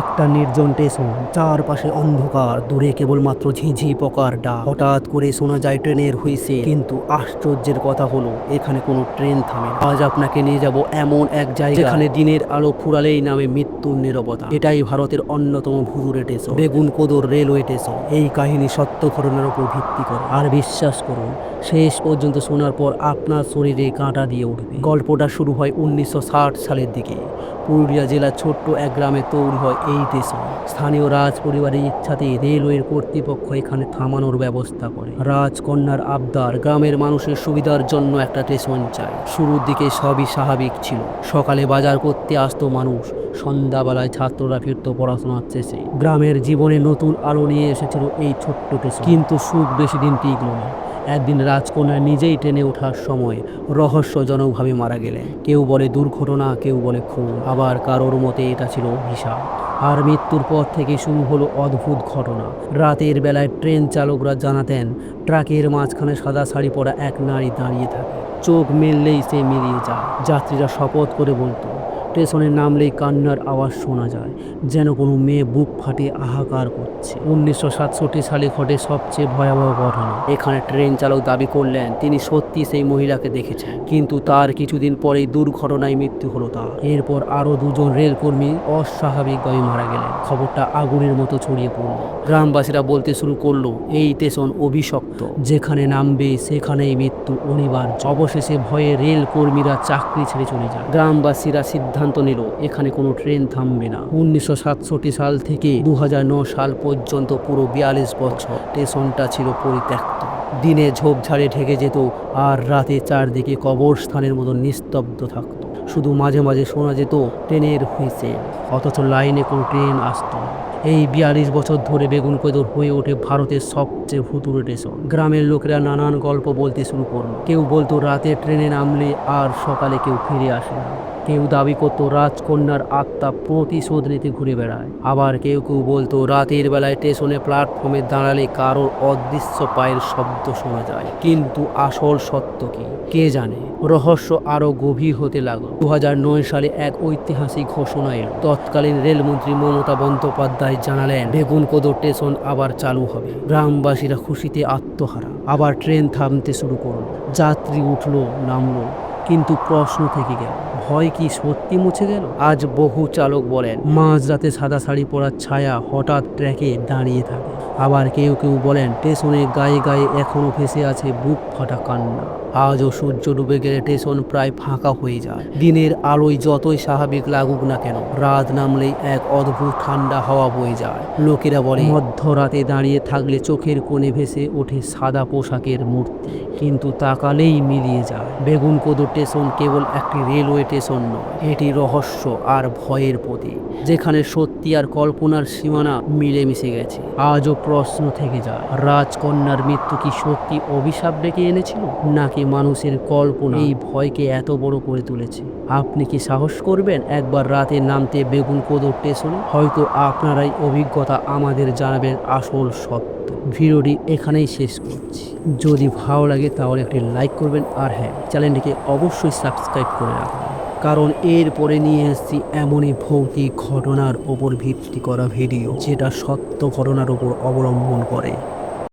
একটা নির্জন স্টেশন, চারপাশে অন্ধকার, দূরে কেবলমাত্র ঝিঝি পোকার ডাক। হঠাৎ করে শোনা যায় ট্রেনের হুইসে। কিন্তু আশ্চর্যের কথা হলো, এখানে কোনো ট্রেন থামে আজ আপনাকে নিয়ে যাব এমন এক জায়গা যেখানে দিনের আলো ফুরালেই নামে মৃত্যুর নিরবতা। এটাই ভারতের অন্যতম ভুতুরে স্টেশন, বেগুন কোদর রেলওয়ে স্টেশন। এই কাহিনী সত্য ঘটনার উপর ভিত্তি করে। আর বিশ্বাস করুন, শেষ পর্যন্ত শোনার পর আপনার শরীরে কাঁটা দিয়ে উঠবে। গল্পটা শুরু হয় উনিশশো ষাট সালের দিকে। পুরুলিয়া জেলার ছোট্ট এক গ্রামে তৈরি হয় এই স্টেশন স্থানীয় রাজ পরিবারের ইচ্ছাতে রেলওয়ের কর্তৃপক্ষ এখানে থামানোর ব্যবস্থা করে। রাজকন্যার আবদার গ্রামের মানুষের সুবিধার জন্য একটা স্টেশন চাই। শুরুর দিকে সবই স্বাভাবিক ছিল। সকালে বাজার করতে আসতো মানুষ। সন্ধ্যাবেলায় ছাত্ররা ফিরত পড়াশোনার শেষে। গ্রামের জীবনে নতুন আলো নিয়ে এসেছিল এই ছোট্ট কিন্তু সুখ বেশি দিন টিকল না। একদিন রাজকন্যা নিজেই ট্রেনে ওঠার সময় রহস্যজনকভাবে মারা গেলেন। কেউ বলে দুর্ঘটনা, কেউ বলে খুন, আবার কারোর মতে এটা ছিল অভিশাপ। আর মৃত্যুর পর থেকে শুরু হলো অদ্ভুত ঘটনা। রাতের বেলায় ট্রেন চালকরা জানাতেন, ট্রাকের মাঝখানে সাদা শাড়ি পরা এক নারী দাঁড়িয়ে থাকে। চোখ মেললেই সে মিলিয়ে যায়। যাত্রীরা শপথ করে বলতো স্টেশনে নামলেই কান্নার আওয়াজ শোনা যায়, যেন কোনো মেয়ে বুক ফাটিয়ে আহাকার করছে। উনিশশো সাতষট্টি সালে ঘটে সবচেয়ে ভয়াবহ ঘটনা। এখানে ট্রেন চালক দাবি করলেন, তিনি সত্যি সেই মহিলাকে দেখেছেন, কিন্তু তার কিছুদিন পরেই দুর্ঘটনায় মৃত্যু হলো তার। এরপর আরও দুজন রেলকর্মী অস্বাভাবিকভাবে মারা গেলেন। খবরটা আগুনের মতো ছড়িয়ে পড়ল। গ্রামবাসীরা বলতে শুরু করল, এই স্টেশন অভিশপ্ত। যেখানে নামবে, সেখানেই মৃত্যু অনিবার্য। অবশেষে ভয়ে রেল কর্মীরা চাকরি ছেড়ে চলে যায়। গ্রামবাসীরা সিদ্ধান্ত নিল, এখানে কোনো ট্রেন থামবে না। উনিশশো সাতষট্টি সাল থেকে দু সাল পর্যন্ত পুরো বিয়াল্লিশ বছর স্টেশনটা ছিল পরিত্যক্ত। দিনে ঝোপঝাড়ে ঢেকে যেত আর রাতে চারদিকে কবরস্থানের মতো নিস্তব্ধ থাকতো। শুধু মাঝে মাঝে শোনা যেত, ট্রেনের হুইসেল অথচ লাইনে কোনো ট্রেন আসতো এই বিয়াল্লিশ বছর ধরে বেগুন কোদর হয়ে ওঠে ভারতের সবচেয়ে ভুতুরে স্টেশন। গ্রামের লোকেরা নানান গল্প বলতে শুরু করল। কেউ বলতো, রাতে ট্রেনে নামলে আর সকালে কেউ ফিরে আসে না। কেউ দাবি করতো রাজকন্যার আত্মা প্রতিশোধ নিতে ঘুরে বেড়ায়। আবার কেউ কেউ বলতো, রাতের বেলায় স্টেশনে প্ল্যাটফর্মে দাঁড়ালে কারোর অদৃশ্য পায়ের শব্দ শোনা যায়। কিন্তু আসল সত্য কি? কে জানে? রহস্য আরও গভীর হতে লাগল। দু হাজার নয় সালে এক ঐতিহাসিক ঘোষণা এলো। তৎকালীন রেলমন্ত্রী মমতা বন্দ্যোপাধ্যায় জানালেন, বেগুন কোদর স্টেশন আবার চালু হবে। গ্রামবাসীরা খুশিতে আত্মহারা। আবার ট্রেন থামতে শুরু করল। যাত্রী উঠল, নামলো। কিন্তু প্রশ্ন থেকে গেল ভয় কি সত্যি মুছে গেল? আজ বহু চালক বলেন, মাঝরাতে সাদা শাড়ি পরার ছায়া হঠাৎ ট্র্যাকে দাঁড়িয়ে থাকে। আবার কেউ কেউ বলেন স্টেশনের গায়ে গায়ে এখনও ভেসে আছে বুক ফাটা কান্না। আজও সূর্য ডুবে গেলে স্টেশন প্রায় ফাঁকা হয়ে যায়। দিনের আলোয় যতই স্বাভাবিক লাগুক না কেন, রাত নামলেই এক অদ্ভুত ঠান্ডা হাওয়া বয়ে যায়। লোকেরা বলে, মধ্যরাতে দাঁড়িয়ে থাকলে চোখের কোণে ভেসে ওঠে সাদা পোশাকের মূর্তি, কিন্তু তাকালেই মিলিয়ে যায়। বেগুন কোদর স্টেশন কেবল একটি রেলওয়ে স্টেশন নয়, এটি রহস্য আর ভয়ের প্রতীক, যেখানে সত্যি আর কল্পনার সীমানা মিলেমিশে গেছে। আজও প্রশ্ন থেকে যায়, রাজকন্যার মৃত্যু কি সত্যি অভিশাপ ডেকে এনেছিল? নাকি মানুষের কল্পনা এই ভয়কে এত বড় করে তুলেছে? আপনি কি সাহস করবেন একবার রাতে নামতে বেগুন কোদর স্টেশনে? হয়তো আপনারাই অভিজ্ঞতা আমাদের জানাবেন আসল সত্য। ভিডিওটি এখানেই শেষ করছি। যদি ভালো লাগে তাহলে একটি লাইক করবেন আর হ্যাঁ চ্যানেলটিকে অবশ্যই সাবস্ক্রাইব করে রাখবেন। কারণ এর পরে নিয়ে এসেছি এমনই ভৌতিক ঘটনার ওপর ভিত্তি করা ভিডিও, যেটা সত্য ঘটনার উপর অবলম্বন করে।